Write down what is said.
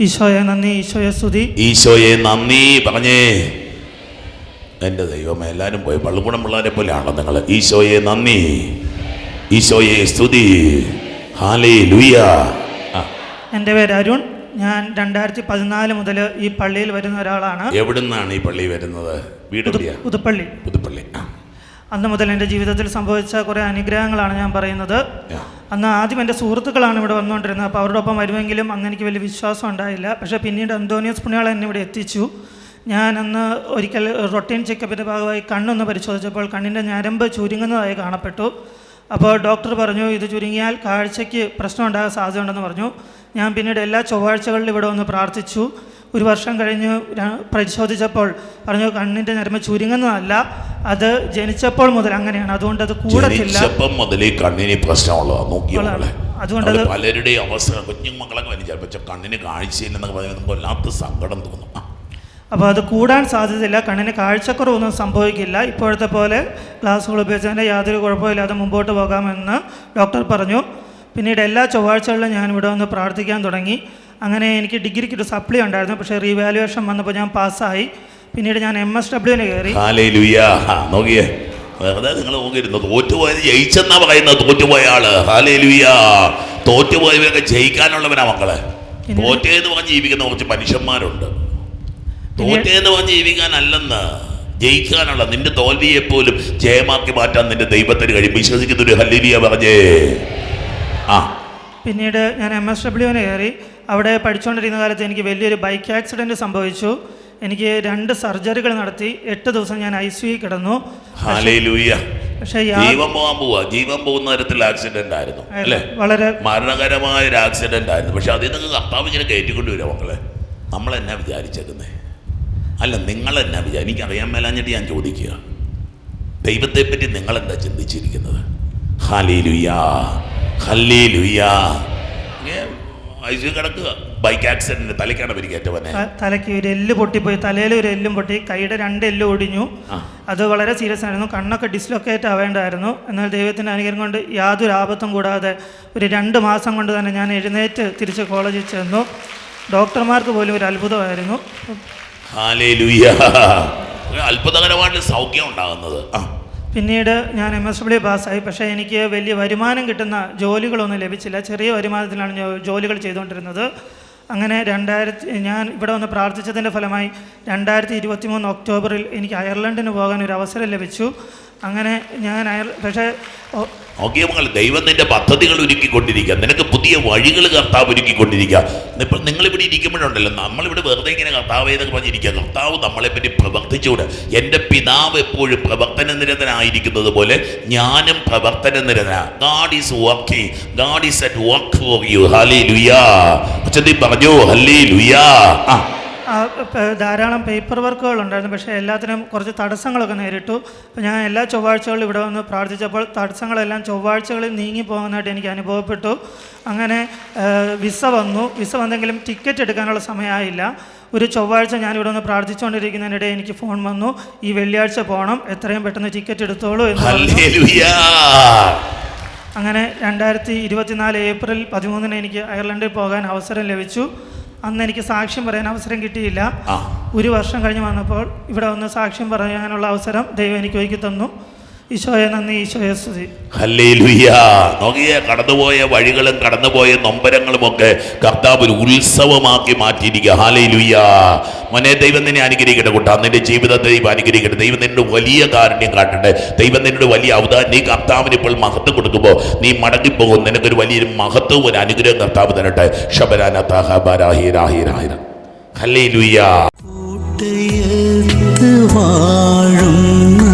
ഈശോയെ നന്ദി ഈശോയെ സ്തുതി. ഈശോയെ നന്ദി പറഞ്ഞേ. എന്റെ ദൈവമേ എല്ലാവരും പോയി പള്ളിക്കൂടം പിള്ളേരെ പോലെയാണോ നിങ്ങൾ? ഈശോയെ നന്ദി. ഈശോയെ സ്തുതി. ഹാലേ ലുയ എന്റെ പേര് അരുൺ. ഞാൻ രണ്ടായിരത്തി പതിനാല് മുതൽ ഈ പള്ളിയിൽ വരുന്ന ഒരാളാണ്. എവിടുന്നാണ് ഈ പള്ളി വരുന്നത്? വീട് പുതു- പുതുപ്പള്ളി. പുതുപ്പള്ളി. ആ, അന്ന് മുതൽ എന്റെ ജീവിതത്തിൽ സംഭവിച്ച കുറേ അനുഗ്രഹങ്ങളാണ് ഞാൻ പറയുന്നത്. അന്ന് ആദ്യം എന്റെ സുഹൃത്തുക്കളാണ് ഇവിടെ വന്നുകൊണ്ടിരുന്നത്. അപ്പോൾ അവരോടൊപ്പം ഒപ്പം വരുമെങ്കിലും അന്ന് എനിക്ക് വലിയ വിശ്വാസം ഉണ്ടായില്ല. പക്ഷേ പിന്നീട് അന്തോണിയസ് പുണ്യാൾ എന്നെ ഇവിടെ എത്തിച്ചു. ഞാൻ അന്ന് ഒരിക്കൽ റൊട്ടീൻ ചെക്കപ്പിന്റെ ഭാഗമായി കണ്ണൊന്ന് പരിശോധിച്ചപ്പോൾ കണ്ണിന്റെ ഞരമ്പ് ചുരുങ്ങുന്നതായി കാണപ്പെട്ടു. അപ്പോൾ ഡോക്ടർ പറഞ്ഞു ഇത് ചുരുങ്ങിയാൽ കാഴ്ചയ്ക്ക് പ്രശ്നം ഉണ്ടാകാൻ സാധ്യതയുണ്ടെന്ന് പറഞ്ഞു. ഞാൻ പിന്നീട് എല്ലാ ചൊവ്വാഴ്ചകളിലും ഇവിടെ ഒന്ന് പ്രാർത്ഥിച്ചു. ഒരു വർഷം കഴിഞ്ഞ് പരിശോധിച്ചപ്പോൾ പറഞ്ഞു കണ്ണിന്റെ ഞരമ്പ് ചുരുങ്ങുന്നതല്ല അത് ജനിച്ചപ്പോൾ മുതൽ അങ്ങനെയാണ്. അതുകൊണ്ട് അത് കൂടത്തില്ല. ജനിച്ചപ്പം മുതലേ കണ്ണിന് പ്രശ്നമുള്ളതാ. അതുകൊണ്ട് പലരുടെയും അവസ്ഥ കുഞ്ഞു മക്കളൊക്കെ പക്ഷെ കണ്ണിന് കാഴ്ചയില്ലെന്നൊക്കെ പറഞ്ഞാൽ നമുക്ക് വല്ലാത്ത സങ്കടം തോന്നും. അപ്പോൾ അത് കൂടാൻ സാധ്യതയില്ല കണ്ണിന് കാഴ്ചക്കുറവൊന്നും സംഭവിക്കില്ല. ഇപ്പോഴത്തെ പോലെ ഗ്ലാസ്സുകൾ ഉപയോഗിച്ചതിന്റെ യാതൊരു കുഴപ്പമില്ലാതെ മുമ്പോട്ട് പോകാമെന്ന് ഡോക്ടർ പറഞ്ഞു. പിന്നീട് എല്ലാ ചൊവ്വാഴ്ചകളിലും ഞാൻ ഇവിടെ വന്ന് പ്രാർത്ഥിക്കാൻ തുടങ്ങി. അങ്ങനെ എനിക്ക് ഡിഗ്രിക്ക് ഒരു സപ്ലി ഉണ്ടായിരുന്നു. പക്ഷേ റീവാലുവേഷൻ വന്നപ്പോൾ ഞാൻ പാസ്സായി പിന്നീട് ഞാൻ എം എസ് ഡബ്ല്യുവിന് കയറി. നോക്കിയേ. വെറുതെ നിങ്ങൾ നോക്കിയിരുന്നു തോറ്റുപോയത് ജയിച്ചെന്നാ പറയുന്നത് തോറ്റുപോയ ആൾ. ഹാലേ ലുയാ തോറ്റുപോയവയൊക്കെ ജയിക്കാനുള്ളവനാ മക്കളെ തോറ്റേന്ന് പറഞ്ഞ് ജീവിക്കുന്ന കുറച്ച് മനുഷ്യന്മാരുണ്ട്. തോറ്റേന്ന് പറഞ്ഞ് ജീവിക്കാനല്ലെന്ന്. ജയിക്കാനുള്ള നിന്റെ തോൽവിയെ പോലും ജയമാക്കി മാറ്റാൻ നിന്റെ ദൈവത്തിന് കഴിയും. വിശ്വസിക്കുന്ന ഒരു ഹല്ലേലിയ പറഞ്ഞേ. ആ പിന്നീട് ഞാൻ എം എസ് ഡബ്ല്യുവിന് കയറി. അവിടെ പഠിച്ചുകൊണ്ടിരുന്ന കാലത്ത് എനിക്ക് വലിയൊരു ബൈക്ക് ആക്സിഡന്റ് സംഭവിച്ചു. എനിക്ക് രണ്ട് സർജറികൾ നടത്തി. എട്ട് ദിവസം ഞാൻ ഐ സി കിടന്നു. പക്ഷേ ജീവൻ പോകാൻ പോവാ. ജീവൻ പോകുന്ന തരത്തിൽ ആക്സിഡന്റ് ആയിരുന്നു. അല്ലേ? വളരെ മരണകരമായ ഒരു ആക്സിഡന്റ് ആയിരുന്നു. പക്ഷെ അതിൽ നിന്ന് കർത്താവ് ഇങ്ങനെ കയറ്റിക്കൊണ്ട് വരിക മക്കളെ. നമ്മളെന്നാ വിചാരിച്ചേക്കുന്നേ? അല്ല നിങ്ങളെന്നാ എനിക്ക് എനിക്കറിയാൻ മേലാഞ്ഞിട്ട് ഞാൻ ചോദിക്കുക. ദൈവത്തെപ്പറ്റി നിങ്ങളെന്താ ചിന്തിച്ചിരിക്കുന്നത് എന്താ ചിന്തിച്ചിരിക്കുന്നത്? ഹല്ലേ ലുയാ ഐസു കിടക്കുക. ബൈക്ക് ആക്സിഡന്റ് തലക്കാണ് പരിക്കേറ്റവനെ. തലയ്ക്ക് ഒരു എല്ല് പൊട്ടിപ്പോയി. തലയിൽ ഒരു എല്ലും പൊട്ടി. കൈയുടെ രണ്ട് എല്ലും ഒടിഞ്ഞു. അത് വളരെ സീരിയസ് ആയിരുന്നു. കണ്ണൊക്കെ ഡിസ്ലൊക്കേറ്റ് ആവേണ്ടായിരുന്നു. എന്നാൽ ദൈവത്തിന്റെ അനുഗ്രഹം കൊണ്ട് യാതൊരു ആപത്തും കൂടാതെ ഒരു രണ്ട് മാസം കൊണ്ട് തന്നെ ഞാൻ എഴുന്നേറ്റ് തിരിച്ച് കോളേജിൽ ചെന്നു. ഡോക്ടർമാർക്ക് പോലും ഒരു അത്ഭുതമായിരുന്നു. അത്ഭുതകരമായിട്ട് സൗഖ്യം ഉണ്ടാകുന്നത്. ആ. പിന്നീട് ഞാൻ എം എസ് ഡബ്ല്യു പാസ്സായി. പക്ഷേ എനിക്ക് വലിയ വരുമാനം കിട്ടുന്ന ജോലികളൊന്നും ലഭിച്ചില്ല. ചെറിയ വരുമാനത്തിലാണ് ഞാൻ ജോലികൾ ചെയ്തുകൊണ്ടിരുന്നത്. അങ്ങനെ രണ്ടായിരത്തി ഞാൻ ഇവിടെ വന്ന് പ്രാർത്ഥിച്ചതിന്റെ ഫലമായി രണ്ടായിരത്തി ഇരുപത്തി മൂന്ന് ഒക്ടോബറിൽ എനിക്ക് അയർലൻഡിന് പോകാൻ ഒരു അവസരം ലഭിച്ചു. അങ്ങനെ ഞാൻ പക്ഷേ നോക്കിയ മകൾ ദൈവം നിന്റെ പദ്ധതികൾ ഒരുക്കിക്കൊണ്ടിരിക്കുക. നിനക്ക് പുതിയ വഴികൾ കർത്താവ് ഒരുക്കിക്കൊണ്ടിരിക്കുക. ഇപ്പം നിങ്ങളിവിടെ ഇരിക്കുമ്പോഴുണ്ടല്ലോ നമ്മളിവിടെ വെറുതെ ഇങ്ങനെ കർത്താവ് എന്നൊക്കെ പറഞ്ഞിരിക്കുക. കർത്താവ് നമ്മളെപ്പറ്റി പ്രവർത്തിച്ചുകൂടെ എന്റെ പിതാവ് എപ്പോഴും പ്രവർത്തന നിരതനായിരിക്കുന്നത് പോലെ ഞാനും പ്രവർത്തന നിരതനാ. God is working God is at work for you hallelujah പറഞ്ഞു? ഹലേ ലുയാ ആ ധാരാളം പേപ്പർ വർക്കുകൾ ഉണ്ടായിരുന്നു. പക്ഷേ എല്ലാത്തിനും കുറച്ച് തടസ്സങ്ങളൊക്കെ നേരിട്ടു. അപ്പോൾ ഞാൻ എല്ലാ ചൊവ്വാഴ്ചകളിലും ഇവിടെ വന്ന് പ്രാർത്ഥിച്ചപ്പോൾ തടസ്സങ്ങളെല്ലാം ചൊവ്വാഴ്ചകളിൽ നീങ്ങി പോകുന്നതായിട്ട് എനിക്ക് അനുഭവപ്പെട്ടു. അങ്ങനെ വിസ വന്നു. വിസ വന്നെങ്കിലും ടിക്കറ്റ് എടുക്കാനുള്ള സമയമായില്ല. ഒരു ചൊവ്വാഴ്ച ഞാൻ ഇവിടെ വന്ന് പ്രാർത്ഥിച്ചുകൊണ്ടിരിക്കുന്നതിനിടെ എനിക്ക് ഫോൺ വന്നു. ഈ വെള്ളിയാഴ്ച പോകണം എത്രയും പെട്ടെന്ന് ടിക്കറ്റ് എടുത്തോളൂ എന്ന് പറഞ്ഞു. അങ്ങനെ രണ്ടായിരത്തി ഇരുപത്തിനാല് ഏപ്രിൽ പതിമൂന്നിന് എനിക്ക് അയർലൻഡിൽ പോകാൻ അവസരം ലഭിച്ചു. അന്ന് എനിക്ക് സാക്ഷ്യം പറയാൻ അവസരം കിട്ടിയില്ല. ഒരു വർഷം കഴിഞ്ഞ് വന്നപ്പോൾ ഇവിടെ വന്ന് സാക്ഷ്യം പറയാനുള്ള അവസരം ദൈവം എനിക്ക് ഒരുക്കി തന്നു. ഈശോയെ നന്ദി ഈശോയെ സ്തുതി. ഹല്ലേലൂയ നോക്കിയ കടന്നുപോയ വഴികളും കടന്നുപോയ നൊമ്പരങ്ങളും ഒക്കെ കർത്താവ് ഒരു ഉത്സവമാക്കി മാറ്റിയിരിക്കുക. ഹാലേ ഹാലയിലുയ്യ മോനെ ദൈവം നിന്നെ അനുഗ്രഹിക്കട്ടെ കൂട്ടാ. നിന്റെ ജീവിതത്തെ ദൈവം അനുഗ്രഹിക്കട്ടെ. ദൈവം നിന്നോട് വലിയ കാരുണ്യം കാട്ടട്ടെ. ദൈവം നിന്നോട് വലിയ അവതാരം നീ കർത്താവിന് ഇപ്പോൾ മഹത്വം കൊടുക്കുമ്പോൾ നീ മടങ്ങിപ്പോകും. നിനക്കൊരു വലിയൊരു മഹത്വവും ഒരു അനുഗ്രഹം കർത്താവ് തരട്ടെ. കോട്ടയത്ത് വാഴുന്ന. അന്തോണീസ്